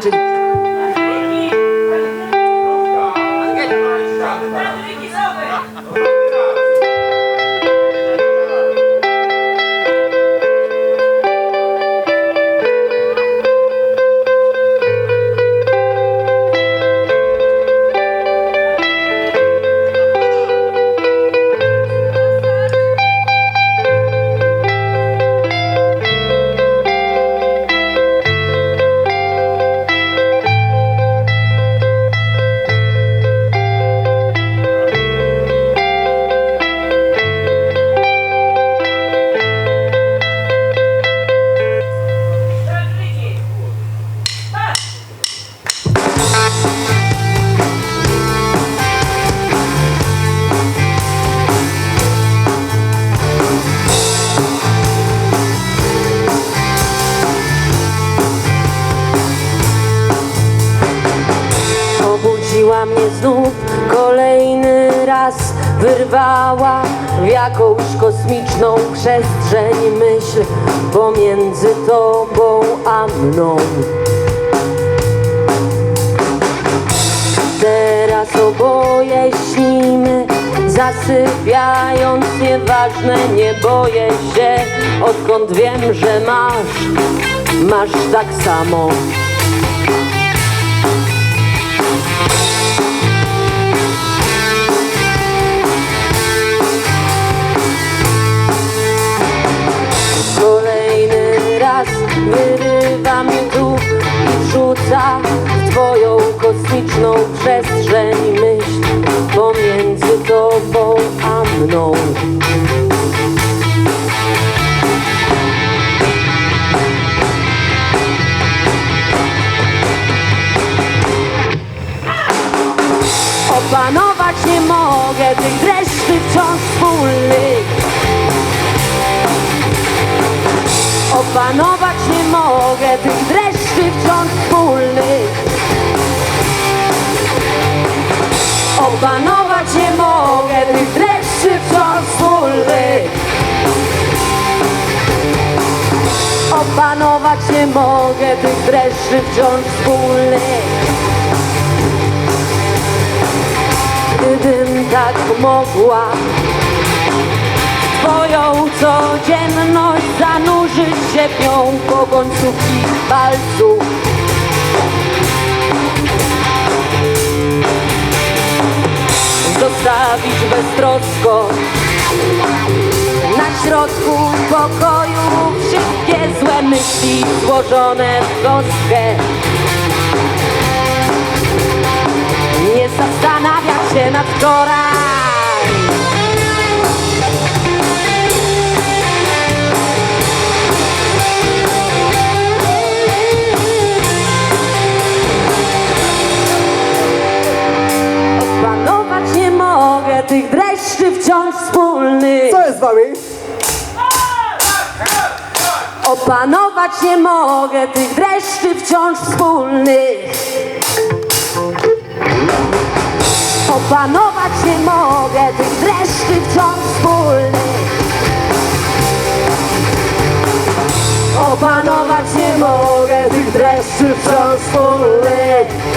country. Obudziła mnie znów kolejny raz Wyrwała w jakąś kosmiczną przestrzeń myśl Pomiędzy tobą a mną. Teraz oboje śnimy Zasypiając nieważne nie boję się Odkąd wiem, że masz Masz tak samo wyrywa duch i wrzuca w twoją kosmiczną przestrzeń myśl pomiędzy tobą a mną. Opanować nie mogę tych dreszczy wciąż wspólnych Opanować nie mogę tych dreszczy wciąż wspólnych Opanować nie mogę tych dreszczy wciąż wspólnych Opanować nie mogę tych dreszczy wciąż wspólnych Gdybym tak mogła nią po końcówki palców Zostawić beztrosko. Na środku pokoju wszystkie złe myśli złożone w kostkę. Nie zastanawiać się nad wczoraj dreszczy wciąż wspólnych Co jest z wami? Opanować nie mogę tych dreszczy wciąż wspólnych. Opanować nie mogę tych dreszczy wciąż wspólnych. Opanować nie mogę tych dreszczy wciąż wspólnych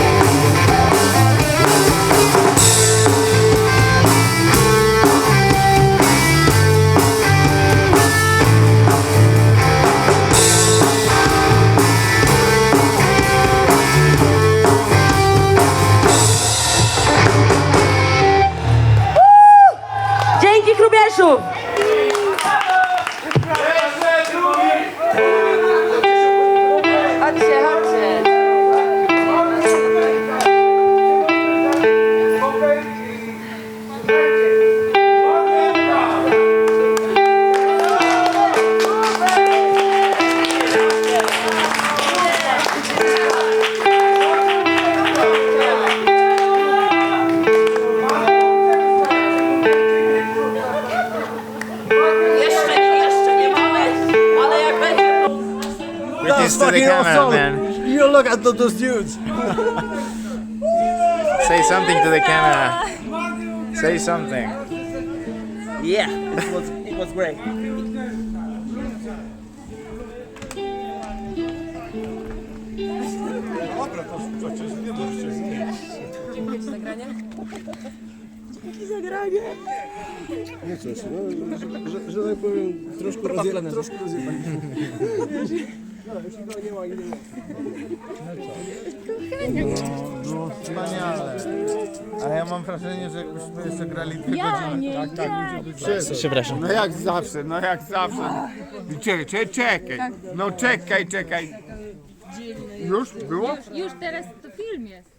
novo. Witness to the camera, man. You look at those dudes. Say something to the camera. Say something. Yeah, it was, it was great. Nie coś, no, że, że, że tak powiem, troszkę rozje, troszkę rozjebali. No wspaniale. Ale ja mam wrażenie, że jakbyśmy jeszcze grali dwie godziny. Tak, tak, Przepraszam. No jak zawsze, no jak zawsze. Czekaj, czekaj, czekaj. No czekaj, czekaj. Już? Było? Już teraz to film jest.